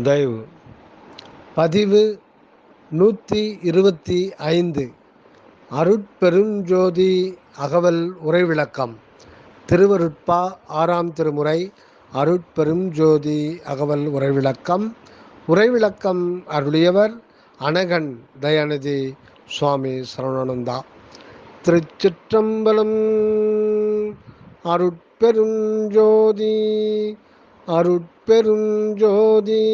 தயவு. பதிவு நூற்றி இருபத்தி ஐந்து. அருட்பெருஞ்சோதி அகவல் உரைவிளக்கம் திருவருட்பா ஆறாம் திருமுறை. அருட்பெருஞ்சோதி அகவல் உரைவிளக்கம் உரைவிளக்கம் அருளியவர் அனகன் தயாநிதி சுவாமி சரவணானந்தா. திருச்சிற்றம்பலம் அருட்பெருஞ்சோதி அருட்பெருஞ்சோதி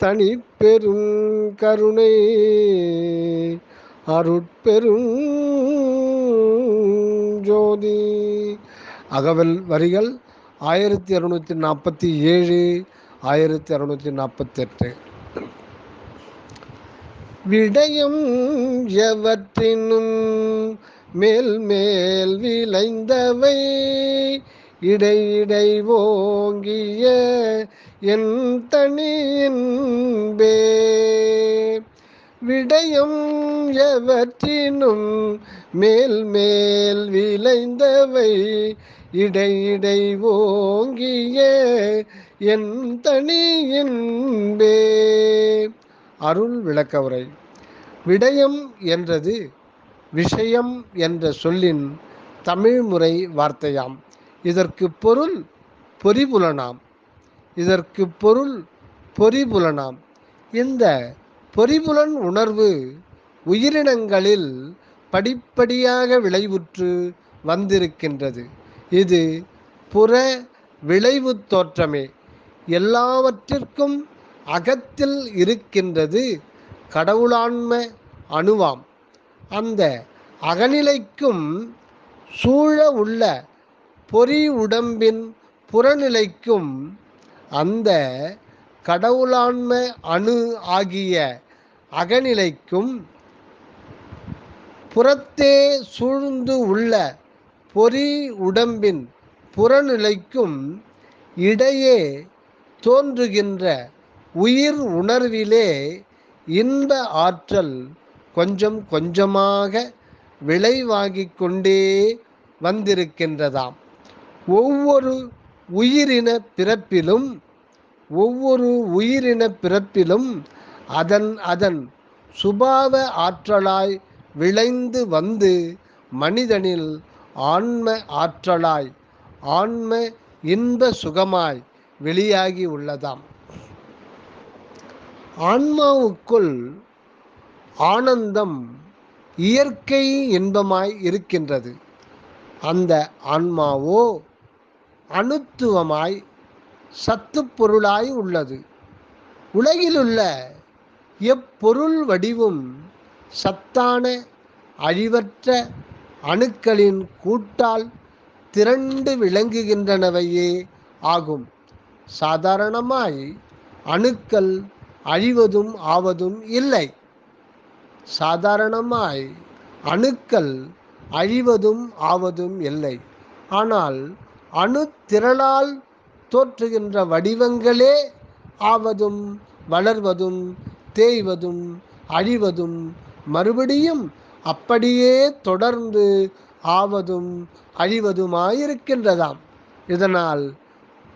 தனிப்பெரும் கருணை அருட்பெரும் ஜோதி அகவல் வரிகள் ஆயிரத்தி இரநூத்தி நாற்பத்தி ஏழு ஆயிரத்தி இரநூத்தி நாற்பத்தெட்டு. விடயம் எவற்றினும் மேல் மேல் விளைந்தவை இடையிடை ஓங்கிய என் தனியின்பே விடயம் எவற்றினும் மேல் மேல் விளைந்தவை இடையிடை ஓங்கிய என் தனியின்பே அருள் விளக்க உரை விடயம் என்றது விஷயம் என்ற சொல்லின் தமிழ்முறை வார்த்தையாம். இதற்கு பொருள் பொறிபுலனாம். இதற்கு பொருள் பொறிபுலனாம். இந்த பொறிபுலன் உணர்வு உயிரினங்களில் படிப்படியாக விளைவுற்று வந்திருக்கின்றது. இது புற விளைவு தோற்றமே. எல்லாவற்றிற்கும் அகத்தில் இருக்கின்றது கடவுளாண்ம அணுவாம். அந்த அகநிலைக்கும் சூழ உள்ள பொறி உடம்பின் புறநிலைக்கும் அந்த கடவுளாண்மை அணு ஆகிய அகநிலைக்கும் புறத்தே சூழ்ந்து உள்ள பொறி உடம்பின் புறநிலைக்கும் இடையே தோன்றுகின்ற உயிர் உணர்விலே இன்ப ஆற்றல் கொஞ்சம் கொஞ்சமாக விளைவாகிக் கொண்டே வந்திருக்கின்றதாம். ஒவ்வொரு உயிரின பிறப்பிலும் ஒவ்வொரு உயிரின பிறப்பிலும் அதன் அதன் சுபாவ ஆற்றலாய் விளைந்து வந்து மனிதனில் ஆன்ம ஆற்றலாய் ஆன்ம இன்ப சுகமாய் வெளியாகி உள்ளதாம். ஆன்மாவுக்குள் ஆனந்தம் இயற்கை இன்பமாய் இருக்கின்றது. அந்த ஆன்மாவோ அணுத்துவமாய் சத்து பொருளாய் உள்ளது. உலகிலுள்ள எப்பொருள் வடிவும் சத்தான அழிவற்ற அணுக்களின் கூட்டால் திரண்டு விளங்குகின்றனவையே ஆகும். சாதாரணமாய் அணுக்கள் அழிவதும் ஆவதும் இல்லை. சாதாரணமாய் அணுக்கள் அழிவதும் ஆவதும் இல்லை. ஆனால் அணு திரளால் தோற்றுகின்ற வடிவங்களே ஆவதும் வளர்வதும் தேய்வதும் அழிவதும் மறுபடியும் அப்படியே தொடர்ந்து ஆவதும் அழிவதுமாயிருக்கின்றதாம். இதனால்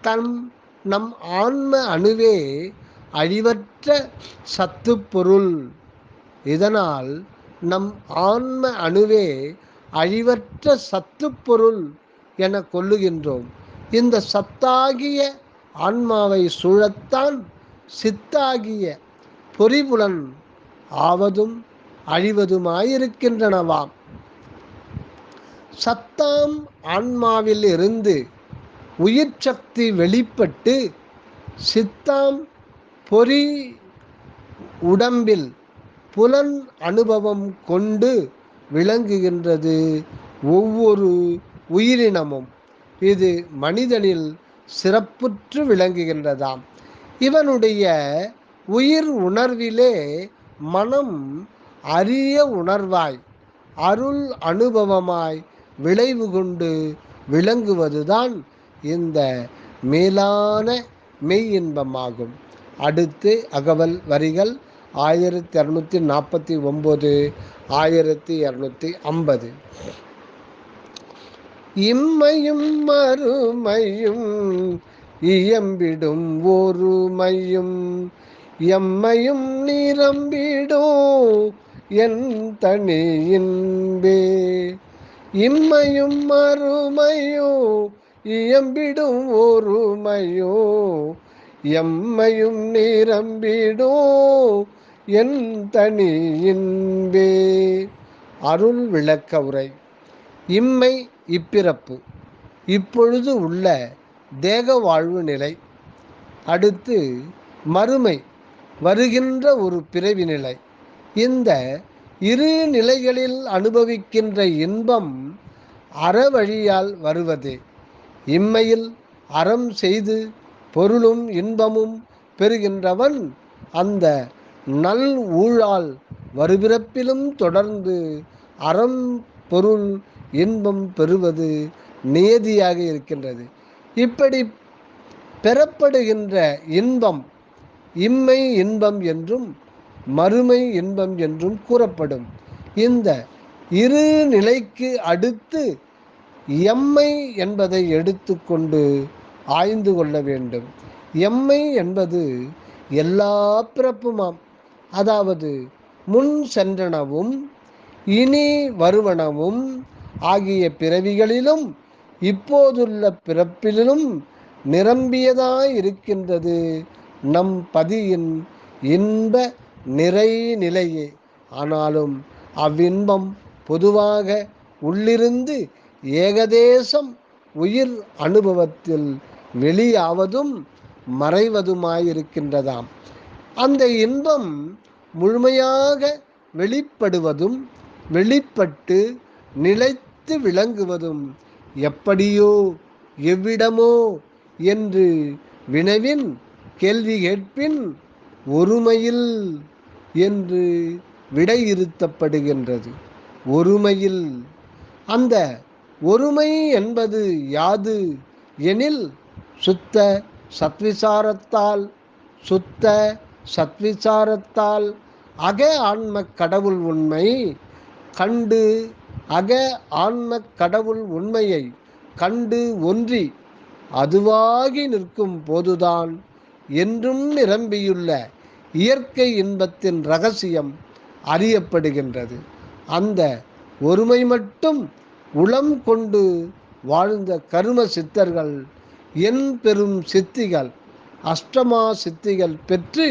தன் நம் ஆன்ம அணுவே அழிவற்ற சத்து பொருள் இதனால் நம் ஆன்ம அணுவே அழிவற்ற சத்து பொருள் என கொள்ளுகின்றோம் இந்த சத்தாகிய ஆன்மாவை சூழத்தான் சித்தாகிய பொறிபுலன் ஆவதும் அழிவதுமாயிருக்கின்றனவாம். சத்தாம் ஆன்மாவில் இருந்து உயிர் சக்தி வெளிப்பட்டு சித்தாம் பொறி உடம்பில் புலன் அனுபவம் கொண்டு விளங்குகின்றது. ஒவ்வொரு உயிரினமும் இது மனிதனில் சிறப்புற்று விளங்குகின்றதாம். இவனுடைய உயிர் உணர்விலே மனம் அரிய உணர்வாய் அருள் அனுபவமாய் விளைவு கொண்டு விளங்குவதுதான் இந்த மேலான மெய் இன்பமாகும் அடுத்து அகவல் வரிகள் ஆயிரத்தி இரநூத்தி நாற்பத்தி ஒம்பது ஆயிரத்தி இரநூத்தி ஐம்பது. இம்மையும் மறுமையும் இயம்பிடும் ஒருமையும். எம்மையும் நிரம்பிடும் என் தனி இன்பே. இம்மையும் மறுமையும் இயம்பிடும் ஒருமையோ. எம்மையும் நிரம்பிடும் என் தனி இன்பே. அருள் விளக்க உரை. இம்மை இப்பிறப்பு. இப்பொழுது உள்ள தேக வாழ்வு நிலை. அடுத்து மறுமை. வருகின்ற ஒரு பிறவி நிலை. இந்த இரு நிலைகளில் அனுபவிக்கின்ற இன்பம் அறவழியால் வருவதே. இம்மையில் அறம் செய்து பொருளும் இன்பமும் பெறுகின்றவன் அந்த நல் ஊழால். வருபிறப்பிலும் தொடர்ந்து அறம் பொருள் இன்பம் பெறுவது நியதியாக இருக்கின்றது. இப்படி பெறப்படுகின்ற இன்பம் இம்மை இன்பம் என்றும் மறுமை இன்பம் என்றும் கூறப்படும். இந்த இரு நிலைக்கு அடுத்து எம்மை என்பதை எடுத்துக்கொண்டு ஆய்ந்து கொள்ள வேண்டும். எம்மை என்பது எல்லா பிறப்புமாம். அதாவது முன் சென்றனவும் இனி வருவனவும் ஆகிய பிறவிகளிலும் இப்போதுள்ள பிறப்பிலும் நிரம்பியதாய் இருக்கின்றது. நம் பதியின் இன்ப நிறை நிலையே ஆனாலும் அவ்வின்பம் பொதுவாக உள்ளிருந்து ஏகதேசம் உயிர் அனுபவத்தில் வெளியாவதும் மறைவதுமாயிருக்கின்றதாம். அந்த இன்பம் முழுமையாக வெளிப்படுவதும் வெளிப்பட்டு நிலைத்து விளங்குவதும் எப்படியோ எவ்விடமோ என்று வினவின் கேள்வி கேட்பின் ஒருமையில் என்று விடையிறுத்தப்படுகின்றது. ஒருமையில் அந்த ஒருமை என்பது யாது எனில் சுத்த சத்விசாரத்தால் சுத்த சத்விசாரத்தால் அக ஆன்ம கடவுள் உண்மை கண்டு அக ஆன்ம கடவுள் உண்மையை கண்டு ஒன்றி அதுவாகி நிற்கும் போதுதான் என்றும் நிரம்பியுள்ள இயற்கை இன்பத்தின் ரகசியம் அறியப்படுகின்றது. அந்த ஒருமை மட்டும் உளம் கொண்டு வாழ்ந்த கரும சித்தர்கள் என் பெரும் சித்திகள் அஷ்டமா சித்திகள் பெற்று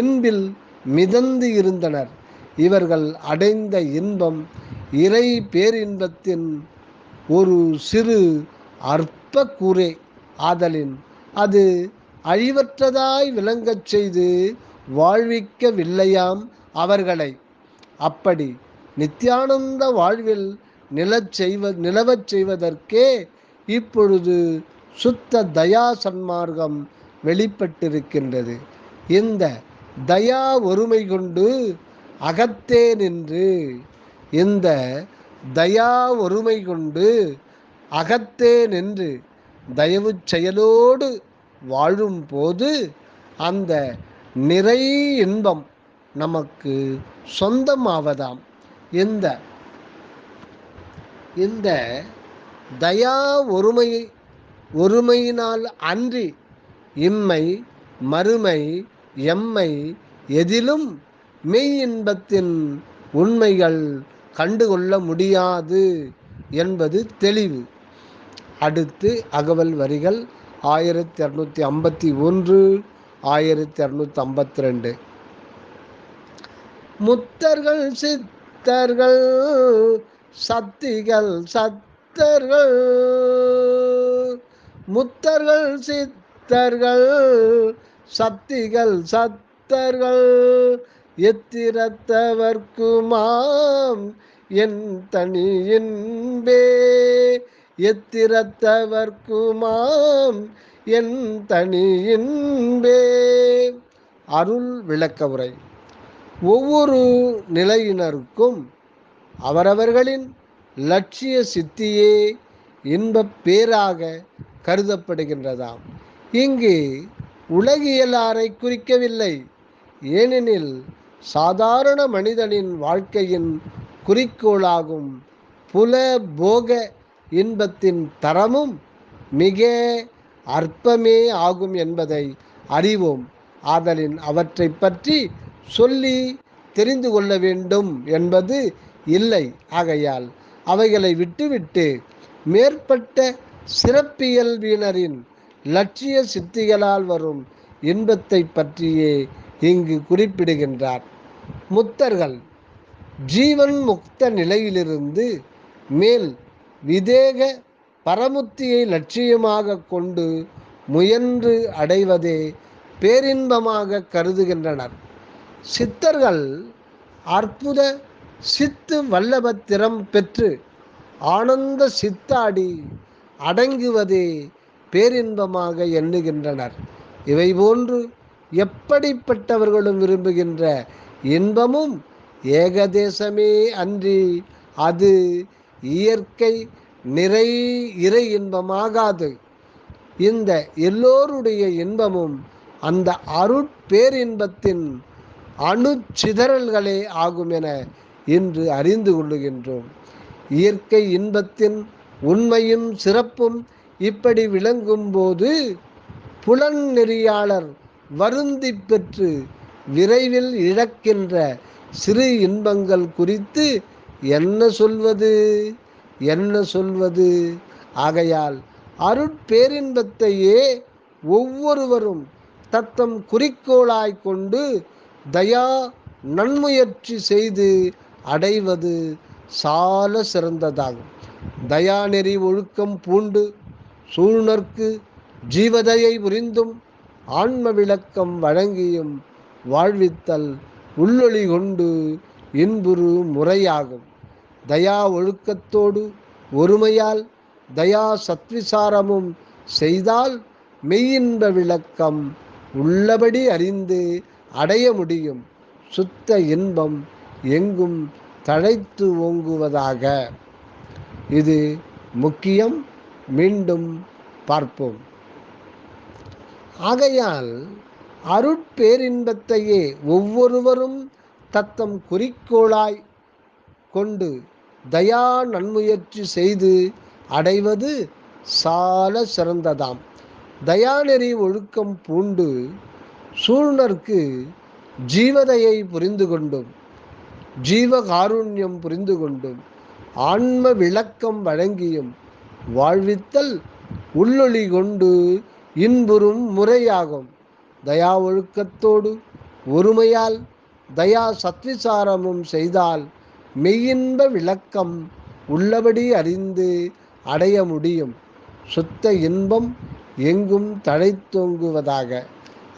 இன்பில் மிதந்து இருந்தனர். இவர்கள் அடைந்த இன்பம் இறை பேரின்பத்தின் ஒரு சிறு அற்ப கூரே ஆதலின் அது அழிவற்றதாய் விளங்கச் செய்து வாழ்விக்கவில்லையாம் அவர்களை. அப்படி நித்யானந்த வாழ்வில் நிலச் செய்வ நிலவச் செய்வதற்கே இப்பொழுது சுத்த தயா சன்மார்க்கம் வெளிப்பட்டிருக்கின்றது. இந்த தயா ஒருமை கொண்டு அகத்தே நின்று இந்த தயா ஒருமை கொண்டு அகத்தே நின்று தயவு செயலோடு வாழும்போது அந்த நிறை இன்பம் நமக்கு சொந்தமாவதாம். இந்த இந்த தயா ஒருமை ஒருமையினால் அன்றி இம்மை மறுமை எம்மை எதிலும் மெய் இன்பத்தின் உண்மைகள் கண்டுகொள்ள முடியாது என்பது தெளிவு. அடுத்து அகவல் வரிகள் ஆயிரத்தி இரநூத்தி ஐம்பத்தி ஒன்று ஆயிரத்தி இரநூத்தி ஐம்பத்தி ரெண்டு. முத்தர்கள் சித்தர்கள் சத்திகள் சத்தர்கள். முத்தர்கள் சித்தர்கள் சத்திகள் சத்தர்கள். எத்திரத்தவர்க்குமாம் என் தனி எத்திரத்தவர்க்குமாம் என் தனி அருள் விளக்க உரை. ஒவ்வொரு நிலையினருக்கும் அவரவர்களின் லட்சிய சித்தியே இன்பப் பேராக கருதப்படுகின்றதாம். இங்கு உலகியலாரை குறிக்கவில்லை. ஏனெனில் சாதாரண மனிதனின் வாழ்க்கையின் குறிக்கோளாகும். புல போக இன்பத்தின் தரமும் மிக அற்பமே ஆகும் என்பதை அறிவோம். ஆதலின் அவற்றை பற்றி சொல்லி தெரிந்து கொள்ள வேண்டும் என்பது இல்லை. ஆகையால் அவைகளை விட்டுவிட்டு மேற்பட்ட சிறப்பியல்பினரின் லட்சிய சித்திகளால் வரும் இன்பத்தை பற்றியே இங்கு குறிப்பிடுகின்றார். முத்தர்கள் ஜீவன் முக்த நிலையிலிருந்து மேல் விதேக பரமுத்தியை லட்சியமாக கொண்டு முயன்று அடைவதே பேரின்பமாக கருதுகின்றனர். சித்தர்கள் அற்புத சித்து வல்லபத்திரம் பெற்று ஆனந்த சித்தாடி அடங்குவதே பேரின்பமாக எண்ணுகின்றனர். இவை போன்று எப்படிப்பட்டவர்களும் விரும்புகின்ற இன்பமும் ஏகதேசமே அன்றி அது இயற்கை நிறை இறை இன்பமாகாது. இந்த எல்லோருடைய இன்பமும் அந்த அருட்பேரின்பத்தின் அணுச்சிதறல்களே ஆகும் என இன்று அறிந்து கொள்ளுகின்றோம். இயற்கை இன்பத்தின் உண்மையும் சிறப்பும் இப்படி விளங்கும்போது புலன் நெறியாளர் வருந்தி பெற்று விரைவில் இழக்கின்ற சிறு இன்பங்கள் குறித்து என்ன சொல்வது? என்ன சொல்வது? ஆகையால் அருட்பேரின்பத்தையே ஒவ்வொருவரும் தத்தம் குறிக்கோளாய் கொண்டு தயா நன்முயற்சி செய்து அடைவது சால சிறந்ததாகும். தயாநெறி ஒழுக்கம் பூண்டு சூழ்நர்க்கு ஜீவதையை புரிந்தும் ஆன்ம விளக்கம் வழங்கியும் வாழ்வித்தல் உள்ளொளி கொண்டு இன்புறு முறையாகும். தயா ஒழுக்கத்தோடு ஒருமையால் தயா சத்விசாரமும் செய்தால் மெய்யின்ப விளக்கம் உள்ளபடி அறிந்து அடைய முடியும். சுத்த இன்பம் எங்கும் தழைத்து ஓங்குவதாக. இது முக்கியம். மீண்டும் பார்ப்போம். ஆகையால் அருட்பேரின்பத்தையே ஒவ்வொருவரும் தத்தம் குறிக்கோளாய் கொண்டு தயா நன்முயற்சி செய்து அடைவது சால சிறந்ததாம். தயாநெறி ஒழுக்கம் பூண்டு சூழ்நர்க்கு ஜீவதையை புரிந்து கொண்டும் ஜீவகாருண்யம் புரிந்து கொண்டும் ஆன்ம விளக்கம் வழங்கியும் வாழ்வித்தல் உள்ளொளி கொண்டு இன்புறும் முறையாகும். தயா ஒழுக்கத்தோடு ஒருமையால் தயா சத்விசாரமும் செய்தால் மெய்யின்ப விளக்கம் உள்ளபடி அறிந்து அடைய முடியும். சுத்த இன்பம் எங்கும் தழைத்தோங்குவதாக.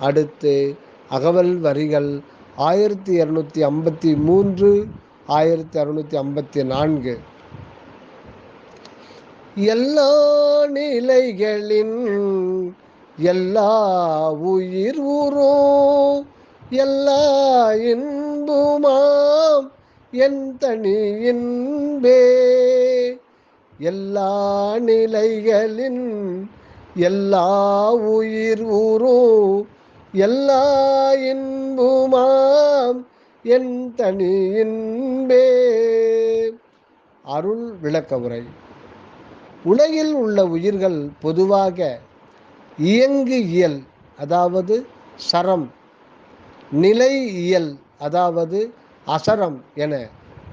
அடுத்து அகவல் வரிகள் ஆயிரத்தி இரநூத்தி ஐம்பத்தி மூன்று ஆயிரத்தி அறுநூத்தி ஐம்பத்தி நான்கு. எல்லா நிலைகளின் எல்லா உயிர் ஊரும் எல்லா இன்புமாம் என் தனி இன்பே. எல்லா நிலைகளின் எல்லா உயிர் ஊரும் எல்லா இன்புமாம் என் தனி இன்பே. அருள் விளக்க உரை உலகில் உள்ள உயிர்கள் பொதுவாக இயங்கு இயல் அதாவது சரம். நிலை இயல் அதாவது அசரம் என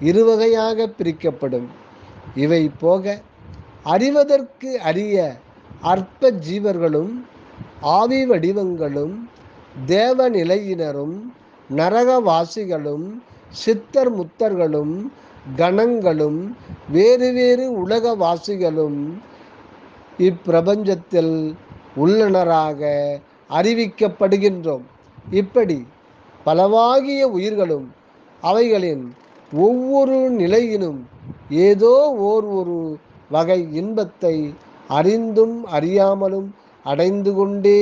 இருவகையாக பிரிக்கப்படும். இவை போக அறிவதற்கு அரிய அற்ப ஜீவர்களும் ஆவி வடிவங்களும் தேவநிலையினரும் நரகவாசிகளும் சித்தர் முத்தர்களும் கணங்களும் வேறு வேறு உலகவாசிகளும் இப்பிரபஞ்சத்தில் உள்ளனராக அறிவிக்கப்படுகின்றோம். இப்படி பலவாகிய உயிர்களும் அவைகளின் ஒவ்வொரு நிலையிலும் ஏதோ ஓர் ஒரு வகை இன்பத்தை அறிந்தும் அறியாமலும் அடைந்து கொண்டே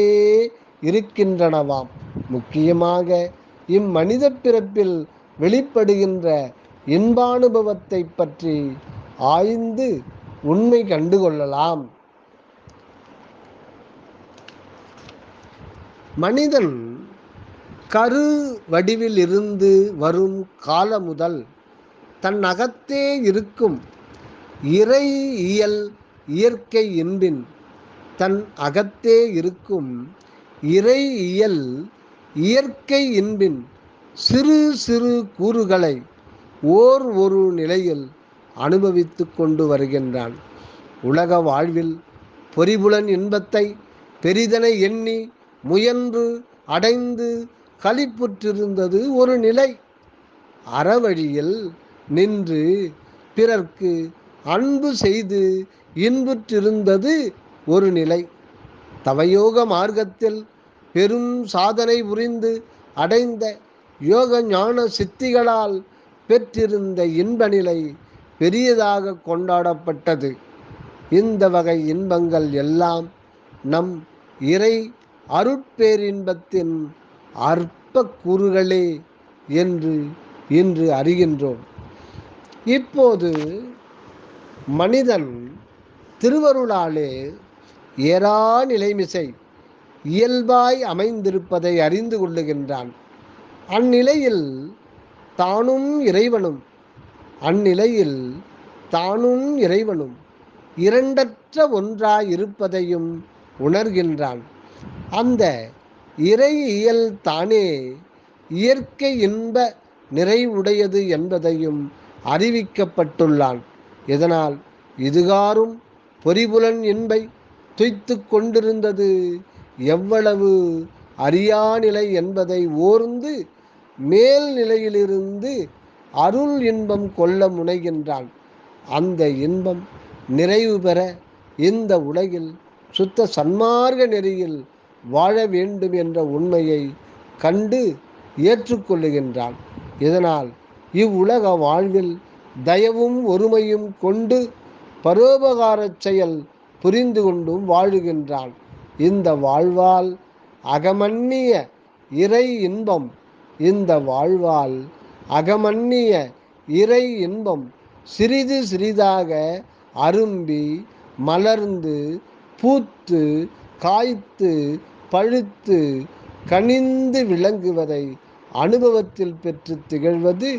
இருக்கின்றனவாம். முக்கியமாக இம்மனித பிறப்பில் வெளிப்படுகின்ற இன்பானுபவத்தை பற்றி ஆய்ந்து உண்மை கண்டுகொள்ளலாம். மனிதன் கரு வடிவில் இருந்து வரும் காலம் முதல் தன் அகத்தே இருக்கும் இறை இயல் இயற்கை இன்பின் தன் அகத்தே இருக்கும் இறை இயல் இயற்கை இன்பின் சிறு சிறு கூறுகளை ஓர் ஒரு நிலையில் அனுபவித்து கொண்டு வருகின்றான். உலக வாழ்வில் பொறிபுலன் இன்பத்தை பெரிதனை எண்ணி முயன்று அடைந்து களிப்புற்றிருந்தது ஒரு நிலை. அறவழியில் நின்று பிறர்க்கு அன்பு செய்து இன்புற்றிருந்தது ஒரு நிலை. தவயோக மார்க்கத்தில் பெரும் சாதனை புரிந்து அடைந்த யோக ஞான சித்திகளால் பெற்றிருந்த இன்ப நிலை பெரியதாக கொண்டாடப்பட்டது. இந்த வகை இன்பங்கள் எல்லாம் நம் இறை அருட்பேரின்பத்தின் அற்ப கூறுகளே என்று இன்று அறிகின்றோம். இப்போது மனிதன் திருவருளாலே ஏறா நிலைமிசை இயல்பாய் அமைந்திருப்பதை அறிந்து கொள்ளுகின்றான். அந்நிலையில் தானும் இறைவனும் அந்நிலையில் தானும் இறைவனும் இரண்டற்ற ஒன்றாய் இருப்பதையும் உணர்கின்றான். அந்த இறை இயல் தானே இயற்கை இன்ப நிறைவுடையது என்பதையும் அறிவிக்கப்பட்டுள்ளான். இதனால் இதுகாரும் பொறிபுலன் இன்பை துய்த்து கொண்டிருந்தது எவ்வளவு அறியாநிலை என்பதை ஓர்ந்து மேல் நிலையிலிருந்து அருள் இன்பம் கொள்ள முனைகின்றான். அந்த இன்பம் நிறைவு பெற இந்த உலகில் சுத்த சன்மார்க்க நெறியில் வாழ வேண்டும் என்ற உண்மையை கண்டு ஏற்றுக்கொள்ளுகின்றான். இதனால் இவ்வுலக வாழ்வில் தயவும் ஒருமையும் கொண்டு பரோபகாரச் செயல் புரிந்து கொண்டும் வாழுகின்றான். இந்த வாழ்வால் அகமன்னிய இறை இன்பம் இந்த வாழ்வால் அகமன்னிய இறை இன்பம் சிறிது சிறிதாக அரும்பி மலர்ந்து பூத்து காய்த்து பழுத்து கனிந்து விளங்குவதை அனுபவத்தில் பெற்று திகழ்வது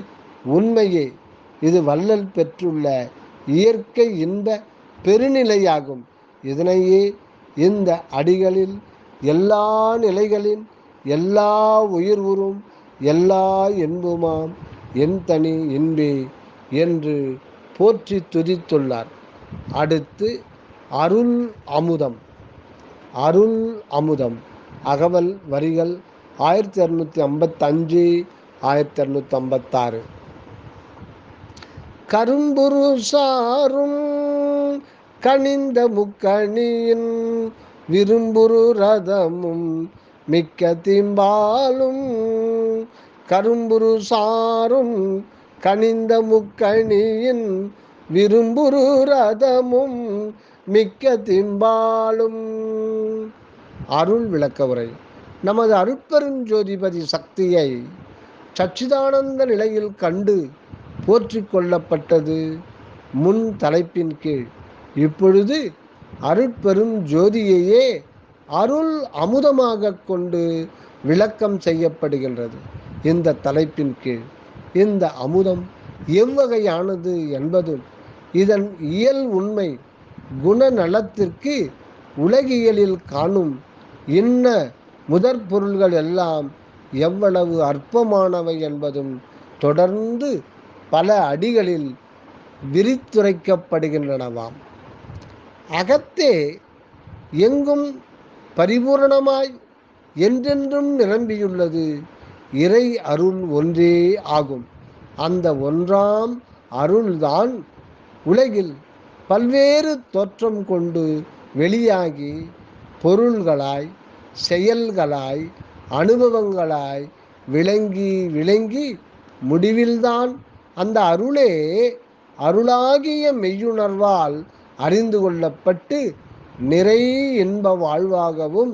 உண்மையே. இது வள்ளல் பெற்றுள்ள இயற்கை இன்ப பெருநிலையாகும். இதனையே இந்த அடிகளில் எல்லா நிலைகளின் எல்லா உயிர்வுறும் எல்லா என்புமாம் என் தனி இன்பே என்று போற்றி துதித்துள்ளார். அடுத்து அருள் அமுதம். அருள் அமுதம். அகவல் வரிகள் ஆயிரத்தி இரநூத்தி ஐம்பத்தஞ்சு ஆயிரத்தி இரநூத்தி ஐம்பத்தாறு. கரும்புரு சாரும் கனிந்த முக்கணியின் விரும்புரு ரதமும் மிக்க திம்பாலும் கரும்புரு சாரும் கனிந்த முக்கணியின் விரும்புரு ரதமும் மிக்க திம்பாலும். அருள் விளக்க உரை. நமது அருட்பெருஞ்சோதிபதி சக்தியை சச்சிதானந்த நிலையில் கண்டு போற்றி கொள்ளப்பட்டது முன் தலைப்பின் கீழ். இப்பொழுது அருட்பெரும் ஜோதியையே அருள் அமுதமாக கொண்டு விளக்கம் செய்யப்படுகின்றது இந்த தலைப்பின் கீழ். இந்த அமுதம் எவ்வகையானது என்பதும் இதன் இயல் உண்மை குணநலத்திற்கு உலகியலில் காணும் இன்ன முதற் பொருள்கள் எல்லாம் எவ்வளவு அற்பமானவை என்பதும் தொடர்ந்து பல அடிகளில் விரித்துரைக்கப்படுகின்றனவாம். அகத்தே எங்கும் பரிபூரணமாய் என்றென்றும் நிரம்பியுள்ளது. இறை அருள் ஒன்றே ஆகும். அந்த ஒன்றாம் அருள்தான் உலகில் பல்வேறு தோற்றம் கொண்டு வெளியாகி பொருள்களாய் செயல்களாய் அனுபவங்களாய் விளங்கி விளங்கி முடிவில்தான் அந்த அருளே அருளாகிய மெய்யுணர்வால் அறிந்து கொள்ளப்பட்டு நிறை இன்ப வாழ்வாகவும்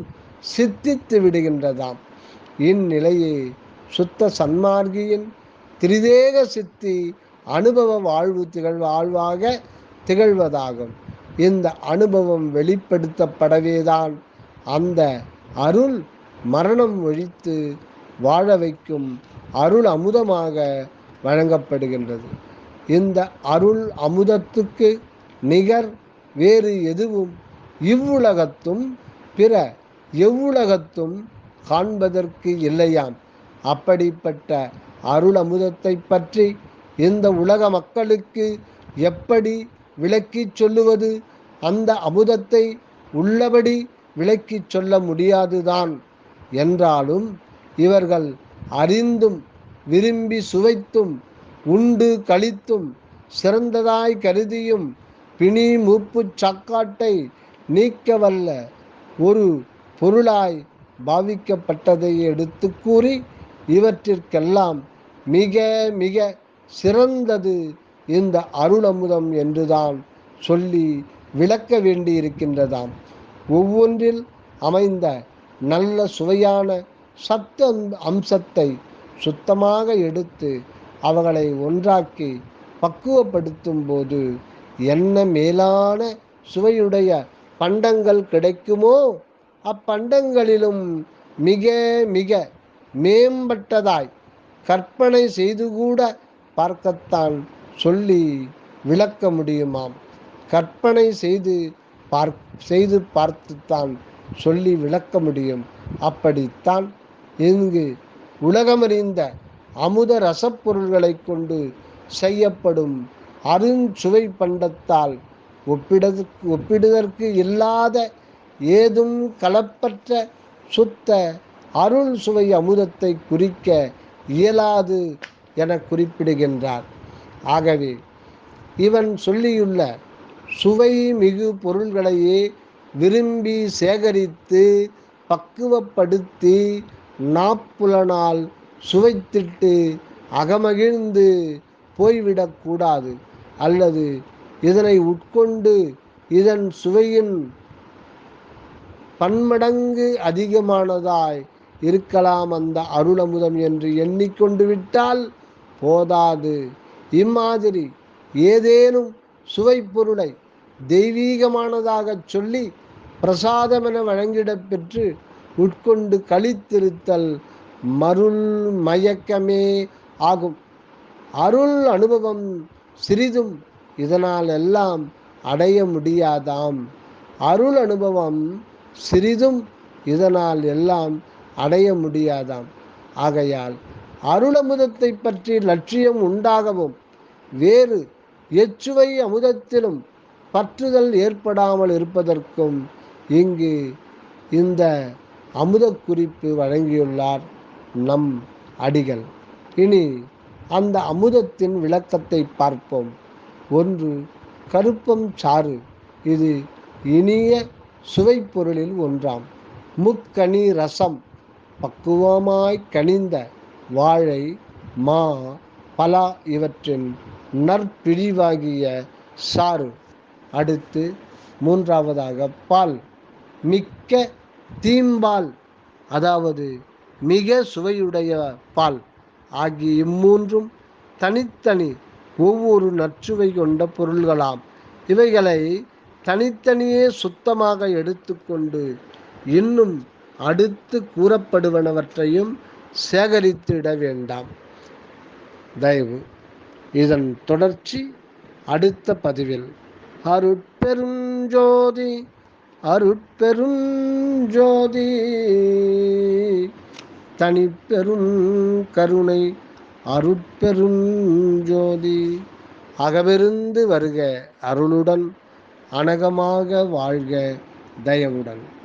சித்தித்து விடுகின்றதாம். இந்நிலையே சுத்த சன்மார்கியின் திரிதேக சித்தி அனுபவ வாழ்வு திகழ் வாழ்வாக திகழ்வதாகும். இந்த அனுபவம் வெளிப்படுத்தப்படவேதான். அந்த அருள் மரணம் ஒழித்து வாழ வைக்கும் அருள் அமுதமாக வழங்கப்படுகின்றது. இந்த அருள் அமுதத்துக்கு நிகர் வேறு எதுவும் இவ்வுலகத்தும் பிற எவ்வுலகத்தும் காண்பதற்கு இல்லையாம். அப்படிப்பட்ட அருள் அமுதத்தை பற்றி இந்த உலக மக்களுக்கு எப்படி விளக்கிச் சொல்லுவது அந்த அமுதத்தை உள்ளபடி விளக்கிச் சொல்ல முடியாதுதான். என்றாலும் இவர்கள் அறிந்தும் விரும்பி சுவைத்தும் உண்டு கழித்தும் சிறந்ததாய் கருதியும் பிணி மூப்புச் சாக்காட்டை நீக்கவல்ல ஒரு பொருளாய் பாவிக்கப்பட்டதை எடுத்து கூறி இவற்றிற்கெல்லாம் மிக மிக சிறந்தது இந்த அருளமுதம் என்றுதான் சொல்லி விளக்க வேண்டியிருக்கின்றதாம். ஒவ்வொன்றில் அமைந்த நல்ல சுவையான சத்த அம்சத்தை சுத்தமாக எடுத்து அவர்களை ஒன்றாக்கி பக்குவப்படுத்தும் போது என்ன மேலான சுவையுடைய பண்டங்கள் கிடைக்குமோ அப்பண்டங்களிலும் மிக மிக மேம்பட்டதாய் கற்பனை செய்து கூட பார்க்கத்தான் சொல்லி விளக்க முடியுமாம்? கற்பனை செய்து பார்க் செய்து பார்த்துத்தான் சொல்லி விளக்க முடியும். அப்படித்தான் இங்கு உலகமறிந்த அமுத ரசப்பொருள்களை கொண்டு செய்யப்படும் அருஞ்சுவை பண்டத்தால் ஒப்பிடதற்கு ஒப்பிடுதற்கு இல்லாத ஏதும் கலப்பற்ற சுத்த அருள் சுவை அமுதத்தை குறிக்க இயலாது என குறிப்பிடுகின்றார். ஆகவே இவன் சொல்லியுள்ள சுவை மிகு பொருள்களையே விரும்பி சேகரித்து பக்குவப்படுத்தி நாப்புலனால் சுவைத்திட்டு அகமகிழ்ந்து போய்விடக்கூடாது அல்லது இதனை உட்கொண்டு இதன் சுவையின் பன்மடங்கு அதிகமானதாய் இருக்கலாம் அந்த அருளமுதம் என்று எண்ணிக்கொண்டு விட்டால் போதாது. இம்மாதிரி ஏதேனும் சுவைப்பொருளை தெய்வீகமானதாகச் சொல்லி பிரசாதமென வழங்கிடப் பெற்று உட்கொண்டு கழித்திருத்தல் மருள் மயக்கமே ஆகும். அருள் அனுபவம் சிறிதும் இதனால் எல்லாம் அடைய முடியாதாம். அருள் அனுபவம் சிறிதும் இதனால் எல்லாம் அடைய முடியாதாம். ஆகையால் அருளமுதத்தை பற்றி லட்சியம் உண்டாகவும் வேறு எச்சுவை அமுதத்திலும் பற்றுதல் ஏற்படாமல் இருப்பதற்கும் இங்கு இந்த அமுத குறிப்பு வழங்கியுள்ளார் நம் அடிகள். இனி அந்த அமுதத்தின் விளக்கத்தை பார்ப்போம். ஒன்று கருப்பம் சாறு. இது இனிய சுவைப்பொருளில் ஒன்றாம். முக்கனி ரசம் பக்குவமாய் கனிந்த வாழை மா பலா இவற்றின் நற்பிழிவாகிய சாறு. அடுத்து மூன்றாவதாக பால். மிக்க தீம்பால் அதாவது மிக சுவையுடைய பால். ஆகிய இம்மூன்றும் தனித்தனி ஒவ்வொரு நற்சுவை கொண்ட பொருள்களாம். இவைகளை தனித்தனியே சுத்தமாக எடுத்துக்கொண்டு இன்னும் அடுத்து கூறப்படுவனவற்றையும் சேகரித்திட வேண்டாம். தயவு. இதன் தொடர்ச்சி அடுத்த பதிவில். அருட்பெருஞ்சோதி அருட்பெருஞ்சோதி தனிப்பெரும் கருணை அருட்பெருஞ்சோதி அகவிருந்து வருக அருளுடன் அனகமாக வாழ்க தயவுடன்.